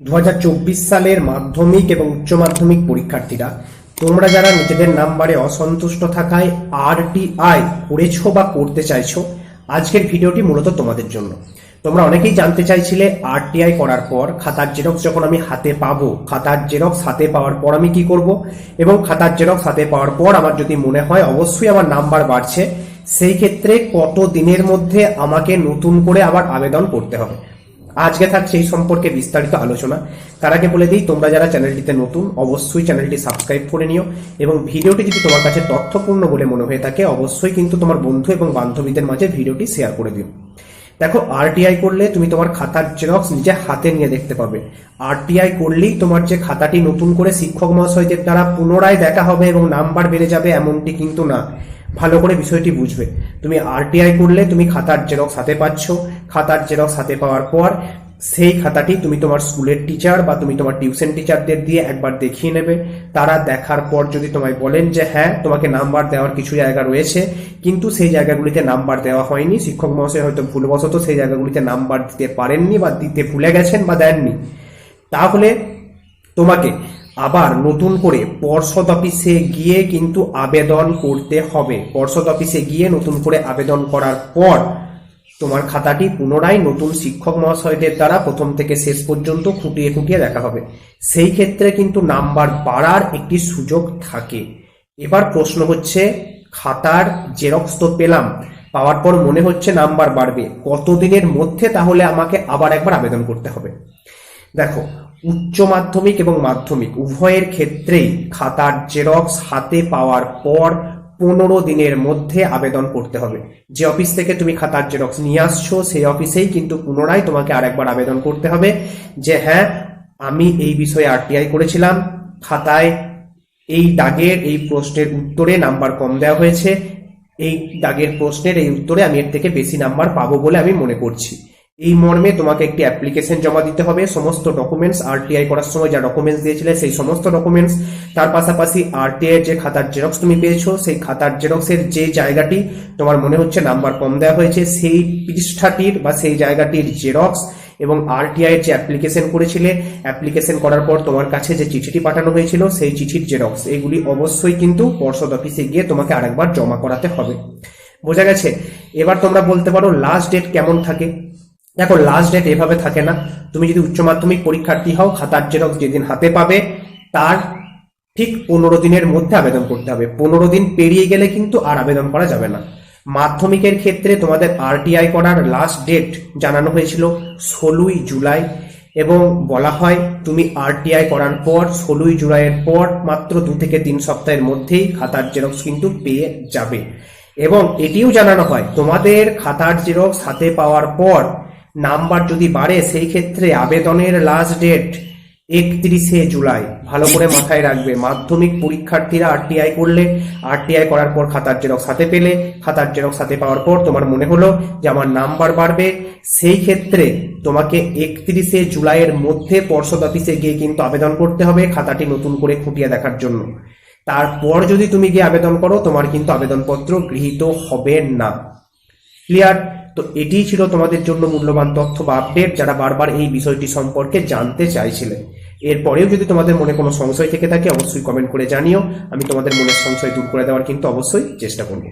দু হাজার চব্বিশ সালের মাধ্যমিক এবং উচ্চ মাধ্যমিক পরীক্ষার্থীরা, তোমরা যারা নিজেদের নাম্বারে অসন্তুষ্ট থাকায় আরটিআই করেছ বা করতে চাইছো, আজকের ভিডিওটি মূলত তোমাদের জন্য। তোমরা অনেকেই জানতে চাইছিলে আরটিআই করার পর খাতার জেরক্স যখন আমি হাতে পাবো, খাতার জেরক্স হাতে পাওয়ার পর আমি কি করব? এবং খাতার জেরক্স হাতে পাওয়ার পর আমার যদি মনে হয় অবশ্যই আমার নাম্বার বাড়ছে, সেই ক্ষেত্রে কত দিনের মধ্যে আমাকে নতুন করে আবার আবেদন করতে হবে। আজকে থাকছে এই সম্পর্কে বিস্তারিত আলোচনা। তার আগে বলে দিই, তোমরা যারা চ্যানেলটিতে নতুন, অবশ্যই চ্যানেলটি সাবস্ক্রাইব করে নিও এবং ভিডিওটি যদি তোমার কাছে তথ্যপূর্ণ বলে মনে হয়ে থাকে, অবশ্যই কিন্তু তোমার বন্ধু এবং বান্ধবীদের মাঝে ভিডিওটি শেয়ার করে দিও। দেখো আরটিআই করলে তুমি তোমার খাতার জেরক্স নিজে হাতে নিয়ে দেখতে পাবে। আরটিআই করলেই তোমার যে খাতাটি নতুন করে শিক্ষক মহাশয়দের দ্বারা পুনরায় দেখা হবে এবং নাম্বার বেড়ে যাবে এমনটি কিন্তু না। ভালো করে বিষয়টি বুঝবে। তুমি আরটিআই করলে তুমি খাতার জেরক্স হাতে পাচ্ছ। খাতার জেরক্স হাতে পাওয়ার পর সেই খাতাটি তুমি তোমার স্কুলের টিচার বা তুমি তোমার টিউশন টিচারদের দিয়ে একবার দেখিয়ে নেবে। তারা দেখার পর যদি তোমায় বলেন যে হ্যাঁ তোমাকে নাম্বার দেওয়ার কিছু জায়গা রয়েছে। কিন্তু সেই জায়গাগুলিতে নাম্বার দেওয়া হয়নি। শিক্ষক মহাশয় হয়তো ভুলবশত সেই জায়গাগুলিতে নাম্বার দিতে পারেননি বা দিতে ভুলে গেছেন বা দেননি। তাহলে তোমাকে আবার নতুন করে পর্ষদ অফিসে গিয়ে কিন্তু আবেদন করতে হবে। পর্ষদ অফিসে গিয়ে নতুন করে আবেদন করার পর তোমার খাতাটি পুনরায় নতুন শিক্ষক মহাশয়দের দ্বারা প্রথম থেকে শেষ পর্যন্ত খুঁটিয়ে খুঁটিয়ে দেখা হবে। সেই ক্ষেত্রে কিন্তু নাম্বার বাড়ার একটি সুযোগ থাকে। এবার প্রশ্ন হচ্ছে, খাতার জেরক্স তো পেলাম, পাওয়ার পর মনে হচ্ছে নাম্বার বাড়বে। কতদিনের মধ্যে তাহলে আমাকে আবার একবার আবেদন করতে হবে? দেখো উচ্চ মাধ্যমিক এবং মাধ্যমিক, উভয়ের ক্ষেত্রেই খাতার জেরক্স হাতে পাওয়ার পর পনেরো দিনের মধ্যে আবেদন করতে হবে। যে অফিস থেকে তুমি খাতার জেরক্স নিয়ে আসছো, সেই অফিসেই কিন্তু পুনরায় তোমাকে আরেকবার আবেদন করতে হবে যে হ্যাঁ আমি এই বিষয়ে আরটিআই করেছিলাম, খাতায় এই দাগের এই প্রশ্নের উত্তরে নাম্বার কম দেওয়া হয়েছে, এই দাগের প্রশ্নের এই উত্তরে আমি এর থেকে বেশি নাম্বার পাবো বলে আমি মনে করছি। এই মর্মে তোমাকে একটি অ্যাপ্লিকেশন জমা দিতে হবে। সমস্ত ডকুমেন্টস আরটিআই করার সময় যা ডকুমেন্টস দিয়েছিলে, সেই সমস্ত ডকুমেন্টস তার পাশাপাশি আরটিআই যে খাতার জেরক্স তুমি পেয়েছ, সেই খাতার জেরক্সের যে জায়গাটি তোমার মনে হচ্ছে নাম্বার কম দেওয়া হয়েছে, সেই পৃষ্ঠাটির বা সেই জায়গাটির জেরক্স এবং আরটিআই যে অ্যাপ্লিকেশন করেছিলে অ্যাপ্লিকেশন করার পর তোমার কাছে যে চিঠিটি পাঠানো হয়েছিল, সেই চিঠির জেরক্স এগুলি অবশ্যই কিন্তু পর্ষদ অফিসে গিয়ে তোমাকে আরেকবার জমা করাতে হবে। বোঝা গেছে? এবার তোমরা বলতে পারো লাস্ট ডেট কেমন থাকে। দেখো লাস্ট ডেট এভাবে থাকে না। তুমি যদি উচ্চ মাধ্যমিক পরীক্ষার্থী হও, খাতার জেরক্স যেদিন হাতে পাবে, তার ঠিক পনেরো দিনের মধ্যে আবেদন করতে হবে। পনেরো দিন পেরিয়ে গেলে কিন্তু আর আবেদন করা যাবে না। মাধ্যমিকের ক্ষেত্রে তোমাদের আরটিআই করার লাস্ট ডেট জানানো হয়েছিল ষোলোই জুলাই এবং বলা হয় তুমি আরটিআই করার পর, ষোলোই জুলাইয়ের পর মাত্র দু থেকে তিন সপ্তাহের মধ্যেই খাতার জেরক্স কিন্তু পেয়ে যাবে। এবং এটিও জানানো হয়, তোমাদের খাতার জেরক্স হাতে পাওয়ার পর নাম্বার যদি বাড়ে সেই ক্ষেত্রে আবেদনের লাস্ট ডেট একত্রিশে জুলাই। ভালো করে মাথায় রাখবে। মাধ্যমিক পরীক্ষার্থীরা আরটিআই করলে আরটিআই করার পর খাতার জেরক্স হাতে পেলে, খাতার জেরক্স হাতে পাওয়ার পর তোমার মনে হলো যে আমার নাম্বার বাড়বে, সেই ক্ষেত্রে তোমাকে একত্রিশে জুলাইয়ের মধ্যে পর্ষদ অফিসে গিয়ে কিন্তু আবেদন করতে হবে খাতাটি নতুন করে খুঁটিয়ে দেখার জন্য। তারপর যদি তুমি গিয়ে আবেদন করো, তোমার কিন্তু আবেদনপত্র গৃহীত হবে না। ক্লিয়ার তো এটিই ছিল তোমাদের জন্য মূল্যবান তথ্য বা আপডেট যারা বারবার এই বিষয়টি সম্পর্কে জানতে চাইছিলেন। এরপরেও যদি তোমাদের মনে কোনো সংশয় থেকে থাকে, অবশ্যই কমেন্ট করে জানিও। আমি তোমাদের মনের সংশয় দূর করে দেওয়ার কিন্তু অবশ্যই চেষ্টা করব।